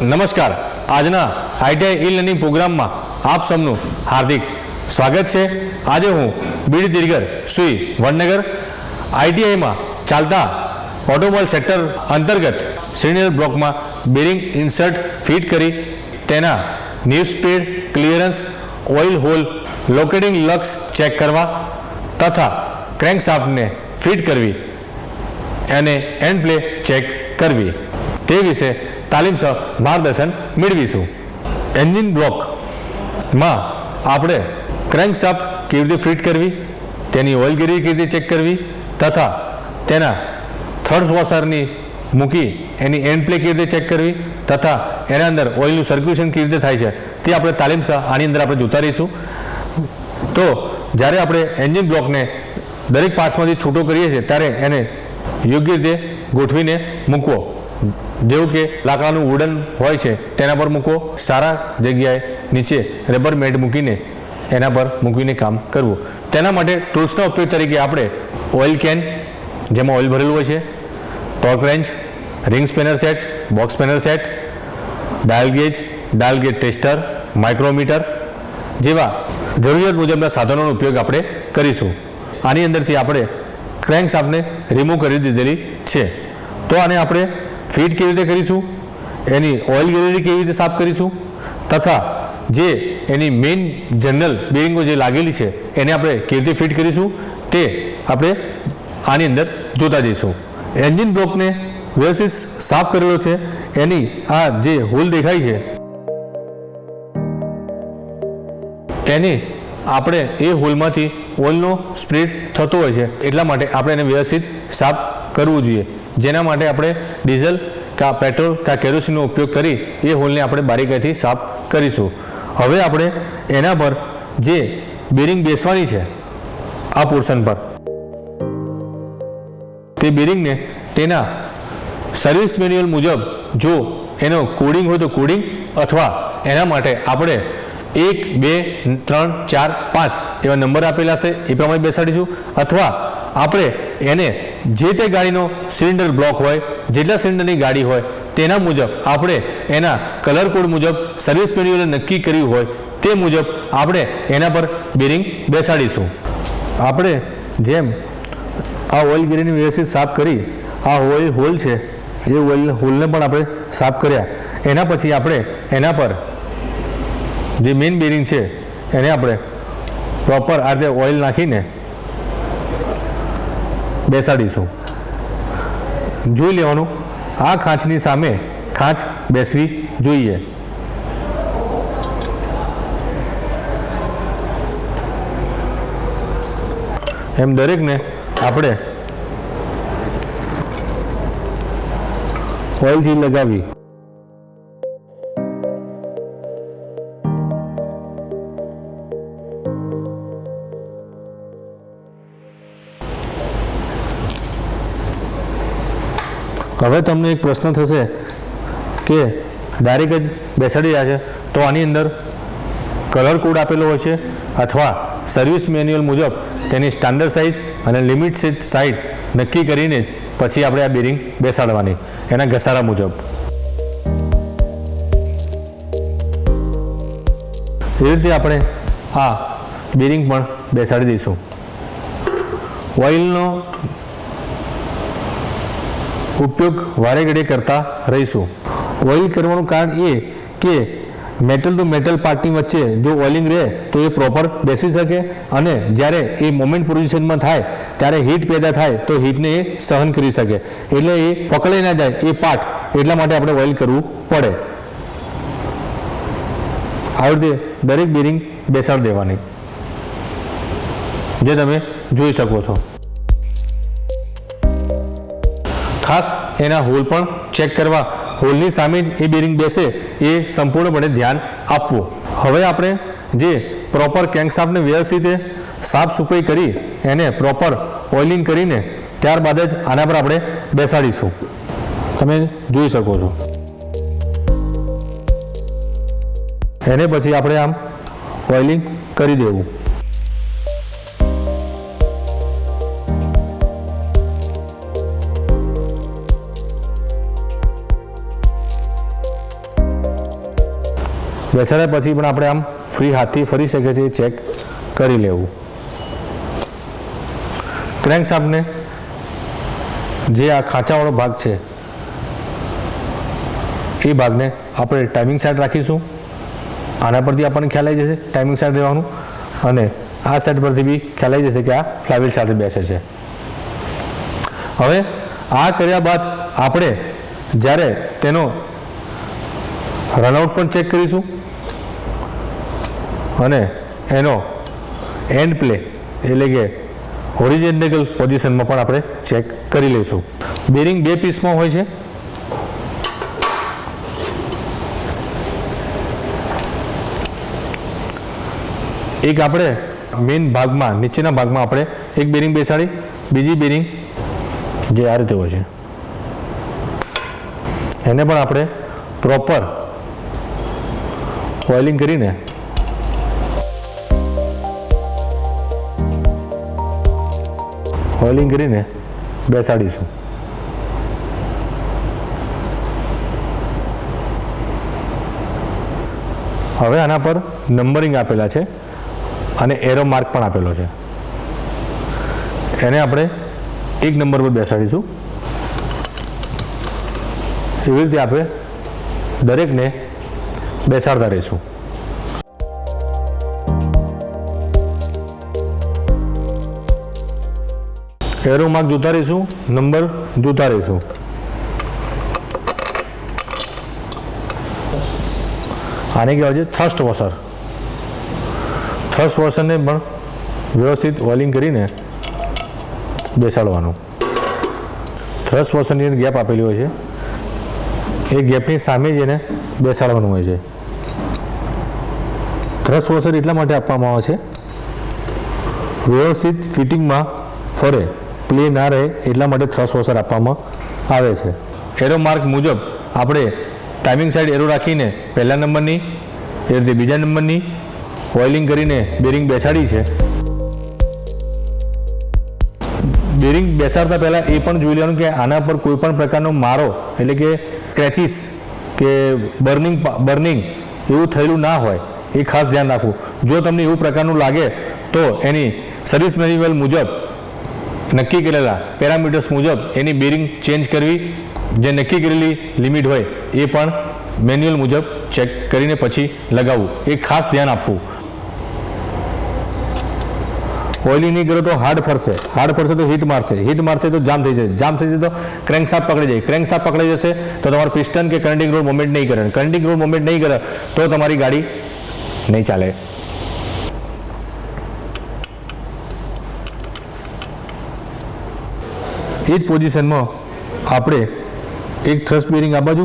નમસ્કાર. આજના ITI e learning પ્રોગ્રામમાં આપ સૌનું હાર્દિક સ્વાગત છે. આજે હું બીડ દિરગર સુઈ વડનગર આઈટીઆઈમાં ચાલતા ઓટોમોબાઈલ સેક્ટર અંતર્ગત સિનિયર બ્લોકમાં બેરિંગ ઇન્સર્ટ ફિટ કરી તેના new speed clearance, oil hole, locating lugs check કરવા તથા ક્રેન્ક શાફ્ટને ફિટ કરવી અને એન્ડ પ્લે ચેક કરવી તે વિશે તાલીમસર માર્ગદર્શન મેળવીશું. એન્જિન બ્લોકમાં આપણે ક્રેન્કશાફ્ટ કેવી રીતે ફિટ કરવી, તેની ઓઇલગીરી કેવી રીતે ચેક કરવી, તથા તેના થર્ડ વોશરની મૂકી એની એન્ડ પ્લે કેવી રીતે ચેક કરવી, તથા એના અંદર ઓઇલનું સર્ક્યુલેશન કેવી રીતે થાય છે, તે આપણે તાલીમસર આની અંદર આપણે જોતા રહીશું. તો જ્યારે આપણે એન્જિન બ્લોકને દરેક પાર્ટ્સમાંથી છૂટો કરીએ છીએ, ત્યારે એને યોગ્ય રીતે ગોઠવીને મૂકવો. જેવું કે લાકડાનું વુડન હોય છે, તેના પર મૂકો સારા જગ્યાએ નીચે રબર મેટ મૂકીને એના પર મૂકીને કામ કરવું. તેના માટે ટૂલ્સના ઉપયોગ તરીકે આપણે ઓઇલ કેન જેમાં ઓઇલ ભરેલું હોય છે torque range ring spanner set box spanner set dial gauge dial gauge tester micrometer જેવા જરૂરિયાત મુજબના સાધનોનો ઉપયોગ આપણે કરીશું. આની અંદરથી આપણે ક્રેન્ક શાફ્ટને રિમૂવ કરી દીધેલી છે. તો આને આપણે ફીટ કેવી રીતે કરીશું? એની ઓઇલ ગેલેરી કેવી રીતે સાફ કરીશું? તથા જે એની મેઇન જનરલ બેરિંગો જે લાગેલી છે, એને આપણે કેવી રીતે ફિટ કરીશું? તે આપણે આની અંદર જોતા જઈશું. એન્જિન બ્લોકને વ્યવસ્થિત સાફ કરેલો છે. એની આ જે હોલ દેખાય છે એની આપણે એ હોલમાંથી ઓઇલનો સ્પ્રેડ થતો હોય છે. એટલા માટે આપણે એને વ્યવસ્થિત સાફ કરવું જોઈએ. જેના માટે આપણે ડીઝલ કે પેટ્રોલ કે કેરોસીનનો ઉપયોગ કરી એ હોલને આપણે બારીકાઈથી સાફ કરીશું. હવે આપણે એના પર જે બેરિંગ બેસવાની છે, આ પોર્શન પર. તે બેરિંગને તેના સર્વિસ મેન્યુઅલ મુજબ જો એનો કોડિંગ હોય તો કોડિંગ અથવા એના માટે આપણે એક, બે, ત્રણ, ચાર, પાંચ એવા નંબર આપેલા છે, એ પ્રમાણે બેસાડીશું. અથવા આપણે એને જે તે ગાડીનો સિલિન્ડર બ્લોક હોય, જેટલા સિલિન્ડરની ગાડી હોય, તેના મુજબ આપણે એના કલર કોડ મુજબ સર્વિસ મેન્યુઅલ નક્કી કર્યું હોય, તે મુજબ આપણે એના પર બેરિંગ બેસાડીશું. આપણે જેમ આ ઓઇલ ગીરીને વ્યવસ્થિત સાફ કરી, આ ઓઇલ હોલ છે, એ ઓઇલ હોલને પણ આપણે સાફ કર્યા. એના પછી આપણે એના પર જે મેઇન બેરિંગ છે, એને આપણે પ્રોપર આ રીતે ઓઇલ નાખીને બેસાડીશું. જોઈ લેવાનું. આ ખાંચની સામે ખાંચ બેસવી જોઈએ. એમ દરેકને આપણે ઓઇલથી લગાવી. હવે તમને એક પ્રશ્ન થશે કે ડાયરેક્ટ જ બેસાડી રહ્યા છે, તો આની અંદર કલર કોડ આપેલો હોય છે અથવા સર્વિસ મેન્યુઅલ મુજબ તેની સ્ટાન્ડર્ડ સાઇઝ અને લિમિટ સાઇઝ નક્કી કરીને જ પછી આપણે આ બેરિંગ બેસાડવાની, એના ઘસારા મુજબ. એ રીતે આપણે આ બેરિંગ પણ બેસાડી દઈશું. ઓઇલનો ઉપયોગ વારે ઘડીએ કરતા રહીશું. ઓઇલ કરવાનું કારણ એ કે મેટલ ટુ મેટલ પાર્ટની વચ્ચે જો ઓઇલિંગ રહે, તો એ પ્રોપર બેસી શકે અને જ્યારે એ મોમેન્ટ પોઝિશનમાં થાય, ત્યારે હીટ પેદા થાય, તો હીટને એ સહન કરી શકે. એટલે એ પકડાઈ ના જાય, એ પાર્ટ એટલા માટે આપણે ઓઇલ કરવું પડે. આવી રીતે દરેક બેરિંગ બેસાડી દેવાની. જે તમે જોઈ શકો છો. ખાસ એના હોલ પણ ચેક કરવા. હોલની સામે જ એ બેરિંગ બેસે એ સંપૂર્ણપણે ધ્યાન આપવું. હવે આપણે જે પ્રોપર કેંકશાફ્ટને વ્યવસ્થિત સાફ સફાઈ કરી એને પ્રોપર ઓઇલિંગ કરીને ત્યારબાદ જ આના પર આપણે બેસાડીશું. તમે જોઈ શકો છો. એને પછી આપણે આમ ઓઇલિંગ કરી દેવું. બેસાડ્યા પછી પણ આપણે આમ ફ્રી હાથથી ફરી શકે છે ચેક કરી લેવું. ક્રેન્ક શાફ્ટને જે આ ખાંચાવાળો ભાગ છે, એ ભાગને આપણે ટાઈમિંગ સેટ રાખીશું. આના પરથી આપણને ખ્યાલ આવી જશે ટાઈમિંગ સેટ રહેવાનું. અને આ સાઈડ પરથી બી ખ્યાલ આવી જશે કે આ ફ્લાયવીલ સાથે બેસે છે. હવે આ કર્યા બાદ આપણે જ્યારે તેનો રનઆઉટ પણ ચેક કરીશું. અને એનો એન્ડ પ્લે એટલે કે ઓરિજિનલ પોઝિશનમાં પણ આપણે ચેક કરી લઈશું. બેરિંગ બે પીસમાં હોય છે. એક આપણે મેઇન ભાગમાં, નીચેના ભાગમાં આપણે એક બેરિંગ બેસાડી, બીજી બેરિંગ જે આ રીતે હોય છે. એને પણ આપણે પ્રોપર ઓઇલિંગ કરીને. ઓઇલિંગ કરીને બેસાડીશું. હવે આના પર નંબરિંગ આપેલા છે અને એરો માર્ક પણ આપેલો છે. એને આપણે એક નંબર પર બેસાડીશું. એવી રીતે આપણે દરેકને બેસાડતા રહીશું. એરો માર્ક જોતા રહીશું, નંબર જોતા રહીશું. આને કહેવાય છે થર્સ્ટ વોશર થર્સ્ટ વોશરને પણ વ્યવસ્થિત ઓઇલિંગ કરીને બેસાડવાનું. થ્રસ્ટ વોશરની ગેપ આપેલી હોય છે. એ ગેપની સામે જ એને બેસાડવાનું હોય છે. થ્રસ્ટ વોશર એટલા માટે આપવામાં આવે છે? વ્યવસ્થિત ફિટિંગમાં ફરે પ્લે ના રહે એટલા માટે થ્રસ્ટ વોશર આપવામાં આવે છે. એરો માર્ક મુજબ આપણે ટાઈમિંગ સાઈડ એરો રાખીને પહેલા નંબરની, એ રીતે બીજા નંબરની ઓઇલિંગ કરીને બેરિંગ બેસાડી છે. બેરિંગ બેસાડતા પહેલાં એ પણ જોઈ લેવાનું કે આના પર કોઈ પણ પ્રકારનો મારો, એટલે કે ક્રેચિસ કે બર્નિંગ બર્નિંગ એવું થયેલું ના હોય. એ ખાસ ધ્યાન રાખવું. જો તમને એવું પ્રકારનું લાગે તો એની સર્વિસ મેન્યુઅલ મુજબ, નક્કી કરેલા પેરામીટર્સ મુજબ એની બેરિંગ ચેન્જ કરવી, જે નક્કી કરેલી લિમિટ હોય એ પણ મેન્યુઅલ મુજબ ચેક કરીને પછી લગાવવું. એ ખાસ ધ્યાન આપવું. ઓઇલી નહીં કરો તો હાર્ડ ફરશે. હાર્ડ ફરશે તો હીટ મારશે. હીટ મારશે તો જામ થઈ જશે. જામ થઈ જશે તો ક્રેન્ક સાપ પકડી જાય. ક્રેન્ક સાપ પકડાઈ જશે તો તમારું પિસ્ટન કે કરંટિંગ રોડ મોમેન્ટ નહીં કરે. કરંટિંગ રોડ મોમેન્ટ નહીં કરે તો તમારી ગાડી નહીં ચાલે. એ જ પોઝિશનમાં આપણે એક થ્રસ્ટ બેરિંગ આ બાજુ,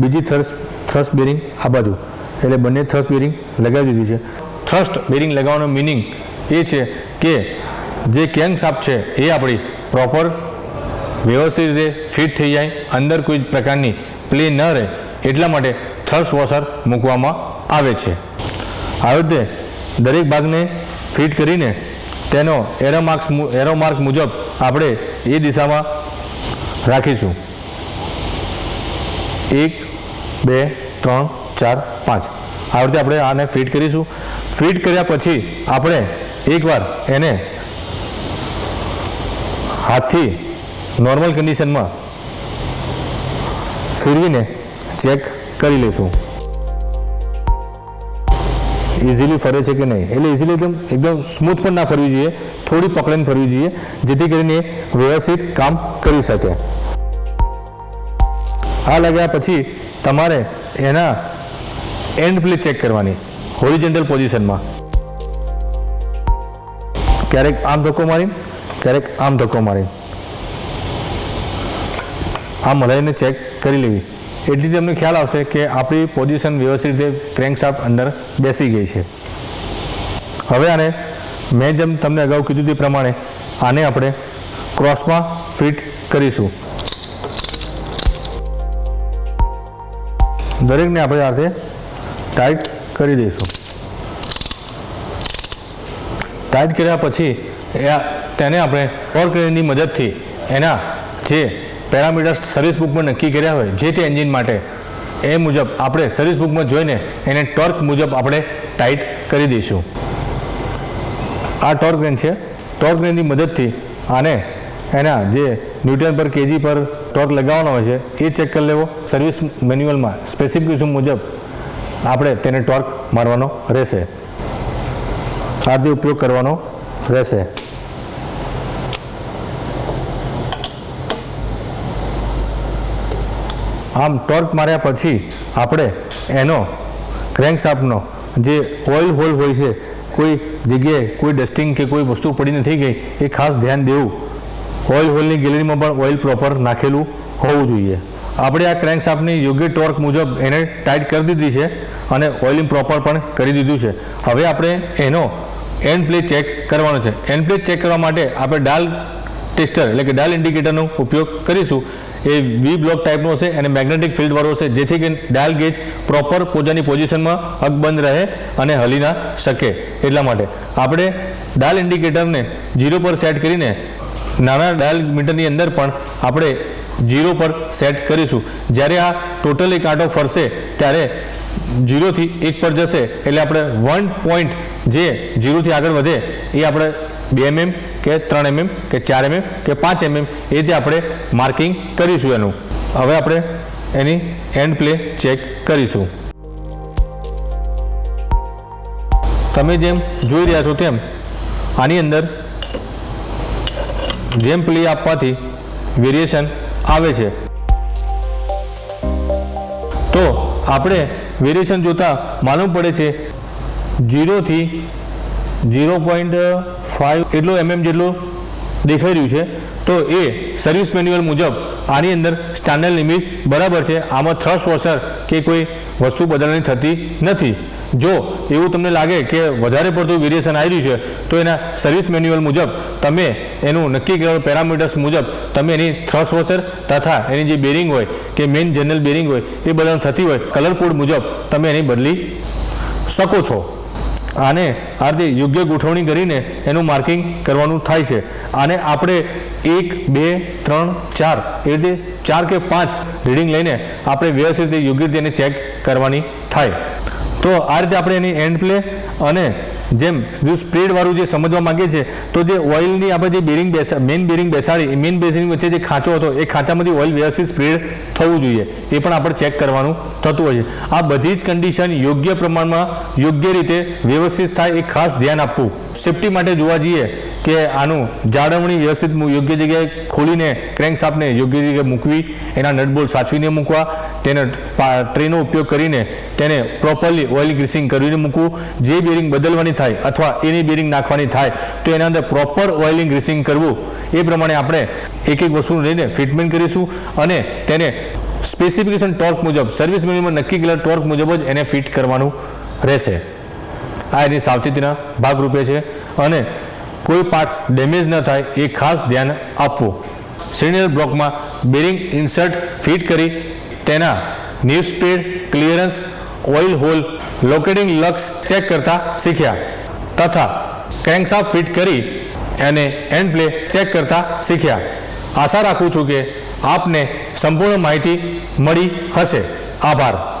બીજી થ્રસ્ટ થ્રસ્ટ બેરિંગ આ બાજુ. એટલે બંને થ્રસ્ટ બેરિંગ લગાવી દીધી છે. થ્રસ્ટ બેરિંગ લગાવવાનો મિનિંગ એ છે કે જે કેંગ સાપ છે એ આપણી પ્રોપર વ્યવસ્થિત રીતે ફિટ થઈ જાય, અંદર કોઈ પ્રકારની પ્લે ન રહે. એટલા માટે થ્રસ્ટ વોશર મૂકવામાં આવે છે. આવી રીતે દરેક ભાગને ફિટ કરીને તેનો એરો માર્ક્સ એરો માર્ક મુજબ આપણે એ દિશામાં રાખીશું. એક, બે, ત્રણ, ચાર, પાંચ. આવી રીતે આપણે આને ફિટ કરીશું. ફિટ કર્યા પછી આપણે એકવાર એને હાથથી નોર્મલ કન્ડિશનમાં ફેરવીને ચેક કરી લઈશું. ઇઝીલી ફરે છે કે નહીં? એટલે ઇઝીલી એકદમ એકદમ સ્મૂથ પણ ના ફરવી જોઈએ. થોડી પકડીને ફરવી જોઈએ, જેથી કરીને વ્યવસ્થિત કામ કરી શકે. આ લાગ્યા પછી તમારે એના એન્ડ પ્લે ચેક કરવાની હોરિજેન્ટલ પોઝિશનમાં ક્યારેક આમ ધક્કો મારી, ક્યારેક આમ ધક્કો મારી. આમ હલાવીને ચેક કરી લેવી. એટલી તમને ખ્યાલ આવશે કે આપણી પોઝિશન વ્યવસ્થિત રીતે ક્રેન્ક શાફ્ટ અંદર બેસી ગઈ છે. હવે આને મેં જેમ તમને અગાઉ કીધું તે પ્રમાણે આને આપણે ક્રોસમાં ફિટ કરીશું. દરેકને આપણે આજે ટાઈટ કરી દઈશું. ટાઈટ કર્યા પછી એ તેને આપણે ઓર ક્રેનની મદદથી એના જે પેરામીટર્સ સર્વિસ બુકમાં નક્કી કર્યા હોય, જે તે એન્જિન માટે, એ મુજબ આપણે સર્વિસ બુકમાં જોઈને એને ટોર્ક મુજબ આપણે ટાઈટ કરી દઈશું. આ ટોર્ક રેન્જ છે. ટોર્ક રેન્જની મદદથી આને એના જે ન્યૂટન પર કેજી પર ટોર્ક લગાવવાનો હોય છે, એ ચેક કરી લેવો. સર્વિસ મેન્યુઅલમાં સ્પેસિફિકેશન મુજબ આપણે તેને ટોર્ક મારવાનો રહેશે. આ ઉપયોગ કરવાનો રહેશે. આમ ટોર્ક માર્યા પછી આપણે એનો ક્રેન્કશાફ્ટનો જે ઓઇલ હોલ હોય છે, કોઈ જગ્યાએ કોઈ ડસ્ટિંગ કે કોઈ વસ્તુ પડી નથી ગઈ, એ ખાસ ધ્યાન દેવું. ઓઇલ હોલની ગેલેરીમાં પણ ઓઇલ પ્રોપર નાખેલું હોવું જોઈએ. આપણે આ ક્રેન્કશાફ્ટની યોગ્ય ટોર્ક મુજબ એને ટાઈટ કરી દીધી છે અને ઓઇલિંગ પ્રોપર પણ કરી દીધું છે. હવે આપણે એનો એન્ડ પ્લે ચેક કરવાનો છે. એન્ડ પ્લે ચેક કરવા માટે આપણે ડાલ ટેસ્ટર એટલે કે ડાલ ઇન્ડિકેટરનો ઉપયોગ કરીશું. એ વી બ્લોક ટાઈપનો હશે અને મેગ્નેટિક ફિલ્ડવાળો હશે, જેથી કરીને ડાયલ ગેજ પ્રોપર પોતાની પોઝિશનમાં અકબંધ રહે અને હલી ના શકે. એટલા માટે આપણે ડાયલ ઇન્ડિકેટરને જીરો પર સેટ કરીને નાના ડાયલ મીટરની અંદર પણ આપણે જીરો પર સેટ કરીશું. જ્યારે આ ટોટલ એક આંટો ફરશે, ત્યારે જીરોથી એક પર જશે. એટલે આપણે વન પોઈન્ટ જે જીરોથી આગળ વધે, એ આપણે બે એમએમ કે ત્રણ એમએમ કે ચાર એમએમ કે પાંચ એમએમ એ રીતે આપણે માર્કિંગ કરીશું એનું. હવે આપણે એની એન્ડ પ્લે ચેક કરીશું. તમે જેમ જોઈ રહ્યા છો તેમ આની અંદર જેમ પ્લે આપવાથી વેરિએશન આવે છે. તો આપણે વેરિએશન જોતા માલુમ પડે છે જીરોથી ઝીરો પોઈન્ટ ફાઇવ એટલું એમએમ જેટલું દેખાઈ રહ્યું છે. તો એ સર્વિસ મેન્યુઅલ મુજબ આની અંદર સ્ટાન્ડર્ડ લિમિટ બરાબર છે. આમાં થ્રસ્ટ વોશર કે કોઈ વસ્તુ બદલવાની થતી નથી. જો એવું તમને લાગે કે વધારે પડતું વેરિએશન આવી રહ્યું છે, તો એના સર્વિસ મેન્યુઅલ મુજબ તમે એનું નક્કી કરેલ પેરામીટર્સ મુજબ તમે એની થ્રસ્ટ વોશર તથા એની જે બેરિંગ હોય કે મેઇન જનરલ બેરિંગ હોય એ બદલ થતી હોય કલર કોડ મુજબ તમે એની બદલી શકો છો. આને આ રીતે યોગ્ય ગોઠવણી કરીને એનું માર્કિંગ કરવાનું થાય છે. આને આપણે એક, બે, ત્રણ, ચાર એ રીતે ચાર કે પાંચ રીડિંગ લઈને આપણે વ્યવસ્થિત રીતે યોગ્ય રીતે એને ચેક કરવાની થાય. તો આ રીતે આપણે એની એન્ડ પ્લે અને જેમ જો સ્પ્રેડવાળું જે સમજવા માંગે છે, તો જે ઓઇલની આપણે જે બેરિંગ બેસા, મેઇન બેરિંગ બેસાડી મેઇન બેરિંગ વચ્ચે જે ખાંચો હતો, એ ખાંચામાંથી ઓઇલ વ્યવસ્થિત સ્પ્રેડ થવું જોઈએ. એ પણ આપણે ચેક કરવાનું થતું હોય છે. આ બધી જ કન્ડિશન યોગ્ય પ્રમાણમાં યોગ્ય રીતે વ્યવસ્થિત થાય, એ ખાસ ધ્યાન આપવું. સેફટી માટે જોવા જઈએ કે આનું જાળવણી વ્યવસ્થિત યોગ્ય જગ્યાએ ખોલીને ક્રેન્ક સાપને યોગ્ય જગ્યાએ મૂકવી, એના નટબોલ્ટ સાચવીને મૂકવા, તેને ટ્રેનો ઉપયોગ કરીને તેને પ્રોપરલી ઓઇલ ગ્રીસિંગ કરીને મૂકવું, જે બેરિંગ બદલવાની થાય અથવા એની બેરિંગ નાખવાની થાય, તો એના અંદર પ્રોપર ઓઇલિંગ ગ્રીસિંગ કરવું, એ પ્રમાણે આપણે એક એક વસ્તુ લઈને ફિટમેન્ટ કરીશું અને તેને સ્પેસિફિકેશન ટોર્ક મુજબ સર્વિસ મેન્યુમાં નક્કી કરેલા ટોર્ક મુજબ જ એને ફિટ કરવાનું રહેશે. આ એની સાવચેતીના ભાગરૂપે છે. અને કોઈ પાર્ટ્સ ડેમેજ ન થાય એ ખાસ ધ્યાન આપવું. સિગ્નલ બ્લોકમાં બેરિંગ ઇન્સર્ટ ફિટ કરી તેના new speed clearance oil hole locating lugs check કરતા શીખ્યા. તથા ક્રેન્કશાફ્ટ ફિટ કરી અને એન્ડ પ્લે ચેક કરતા શીખ્યા. આશા રાખું છું કે આપને સંપૂર્ણ માહિતી મળી હશે. આભાર.